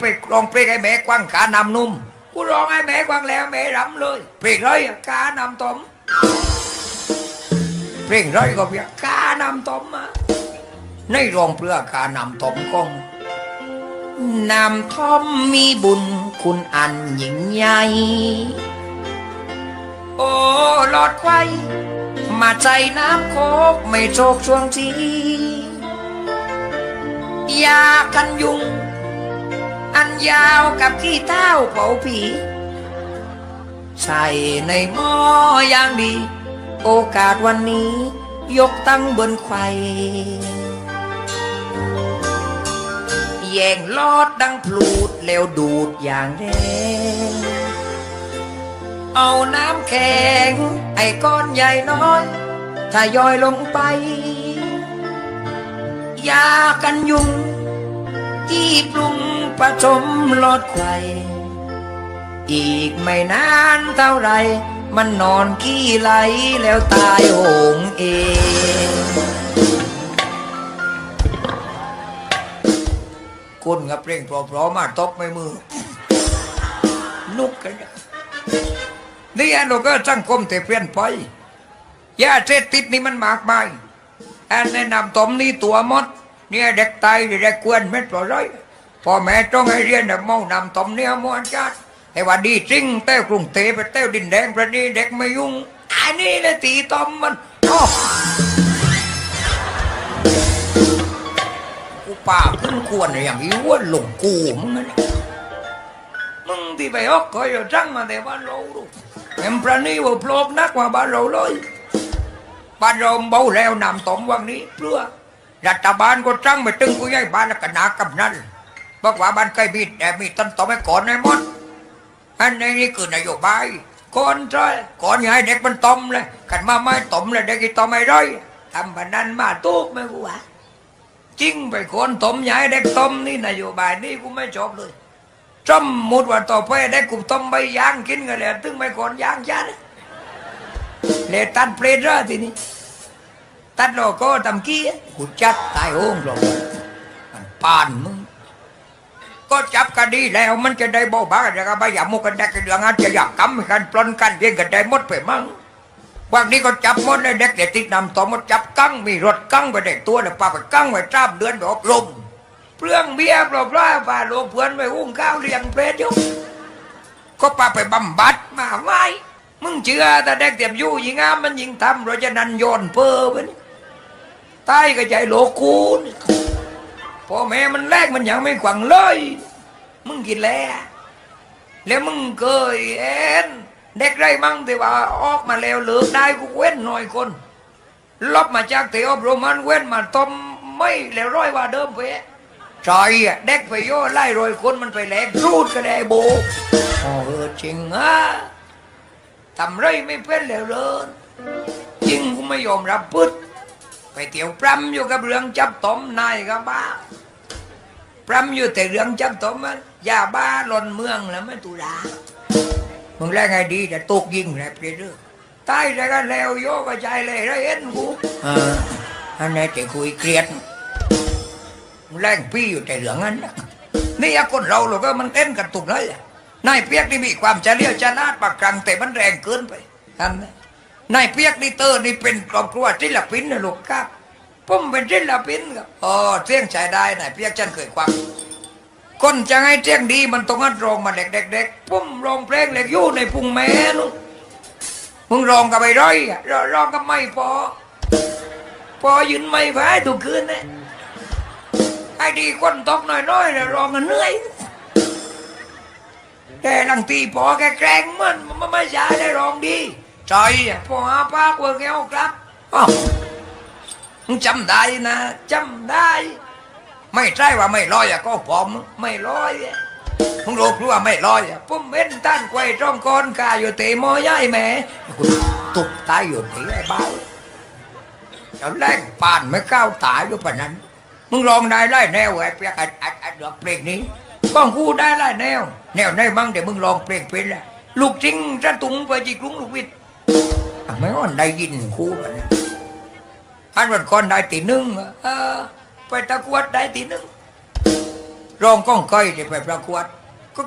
ไปร้องเพลงให้แม่กวางกานำนุ่มกูร้องให้แม่กวางแล้วแม่รำเลย เพลงไรอะกานำตมเพลงไรก็เพียงกานำตมมาในรองเพื่อกานำตมกองนำทอมมีบุญคุณอันยิ่งใหญ่โอ้หลอดไฟมาใจน้ำโคกไม่โชกช่วงทียากันยุงันยาวกับขี้เท้าเผาผี ใส่ในหม้ออย่างดี โอกาสวันนี้ ยกตั้งบนไข่แย่งลอดดังพลูดแล้วดูดอย่างแรงเอาน้ำแข็ง ไอ้ก้อนใหญ่น้อยถ้าย่อยลงไป ยากันยุง ที่ปรุงผสมลดไข่อีกไม่นานเท่าไร มันนอนขี้ไหลแล้วตายโหงเองคุณกับเพลงพราะๆมาตบไม่มือ นุกกันนี่ยนี่อันเราก็สังคมแต่เปลี่ยนไปยาเสพติดนี่มันมากมายอันแนะนำตมนี่ตัวมด เนี่ยเด็กตายเด็กกวนเม็ดปล่อยพ่อแม่ต้องให้เรียนแบบเมานำตมเนี่ยมวนจัดให้ว่าดีจริงเต้วกรุงเทพไปเต้วดินแดงประนี้เด็กไม่ยุ่งอันนี้นะตีตอมมันอ้อกูป่าขึ้นควรอย่างนี้ว่าหลงกูมึงนะมึงที่ไปออกก็อย่าจังมาแต่บ้านเราดูเอ็มประนี้ว่าปลอบนักกว่าบ้านเราเลยบ้านเราเบาแล้วนำตมวังนี้เพื่อ รัฐบาลก็จ้างไปตึงกูย้ายบ้านแล้วก็นากำนันบอกว่าบ้านใกล้มีแต่มีต้นตอไม้ก่อนในมดอันนี้คือนโยบายก่อนใช่ก่อนอย่าให้เด็กมันตอมเลยกันมาไม่ตอมเลยเด็กอีตอมไม่ร้อยทำแบบนั้นมาตุกไม่กูวะจริงไปคนตอมอย่าให้เด็กตอมนี่นโยบายนี่กูไม่ชอบเลยจำมุดว่าต่อไปเด็กกูต้มใบยางกินกันเลยตึงไม่ก่อนยางยันเลยตัดเพลทแล้วทีนี้ ตัดโลโก้ทำกี้กูจัดตายโอ้งหรอกมันปานมึงก็จับกันดีแล้วมันจะได้เบาบางจะก็ไม่อยากมุกกันได้กันเรื่องาจจะอยากกำกันปล้นกันเรียงกันได้หมดไปมั้งวันนี้ก็จับมดเลยเด็กเด็กติดนำต่อมดจับกั้งมีรถกั้งไปเด็กตัวเนี่ยปาไปกั้งไว้จ้ามเดือนไปอบรมเปลืองเบี้ยเปล่าเปล่าป้าโลเพื่อนไปอุ้งข้าวเลี้ยงเพลอยู่ก็ปาไปบำบัดมาไว้มึงเชื่อแต่เด็กเต็มยู่ยิงงามมันยิงทำเราจะนันโยนเพ้อไปนี่ ใต้ก็ใจโลกูนพ่อแม่มันแรกมันยังไม่ขวังเลย มึงกินแล้วแล้วมึงเคยเอ็นเด็กไรมั่งที่ว่าออกมาแล้วเลิกได้กูเว้นหน่อยคนลบมาจากเตอบรมมันเว้นมาต้มไม่แล้วร้อยว่าเดิมเว้ใจอะเด็กไปโย่ไล่รอยคนมันไปแหลกรูดก็ได้โบอ๋อเออจริงฮะทำไรไม่เป็นแล้วเลยจริงกูไม่ยอมรับพึด ไปเที่ยวปรำอยู่กับเรื่องจับตมนายกับบ้าปรำอยู่แต่เรื่องจับตมมันยาบ้าหล่นเมืองแล้วไม่ตุลามึงแรกไงดีแต่ตกยิงแรบเรื่อยๆตายแล้วก็แล้วโยกระจายเลยแล้วเห็นกูเอออันนี้แต่คุยเครียดมึงแรงพี่อยู่แต่เรื่องนั้นนะนี่อะคนเราเราก็มันเต้นกันตุกเลยอะนายเปียกนี่มีความเฉลียวฉลาดปากกลางแต่มันแรงเกินไปท่านนะ นายเปียกนี่เตอร์นี่เป็นครอบครัวศิลปินนะลูกครับผมเป็นศิลปินครับอ๋อเสียงใช้ได้นายเปียกฉันเคยควังคนจะให้เสียงดีมันต้องหัดร้องมาเด็กๆๆผมร้องเพลงเล็กยู่ในพุงแม่นู่นมึงร้องกับไปร้อยอะร้องร้องกับไม่พอ พอยืนไม่ไหวทุกคืนเนี่ยไอ้ดีคนตกน้อยๆนะร้องกันเหนื่อยแต่ลังตีพอแกแกล้งมันมันไม่ใช่ได้ร้องดี ใจอะพอหาปากว่าแก้วครับอ้าวมึงจำได้นะจำได้ ไม่ใช่ว่าไม่ลอยอะก็ผมไม่ลอยมึงรู้รือว่าไม่ลอยอะผมเห็นท่านไกวจ้องกอนกาอยู่เตะมอย่ายแม่ตุกตายอยู่ที่ไอ้บ้าจะแรงป่านไม่ก้าวตายอยู่ปะนั้น มึงลองได้ไล่แนวไอ้เปียกไอ้ไอ้ไอ้ดอกเพลงนี้ก้องกูได้ไล่แนว แนวไหนมั่งเดี๋ยวมึงลองเพลงเป็นละลูกจริงจะตุงไปจีกรุงลูกวิทย์ ไม่อ่อนได้ยินคู่มันอันวันก่อนได้ตีหนึ่งไปตะกวดได้ตีหนึ่งรองก้องก้อยจะไปประกวดก็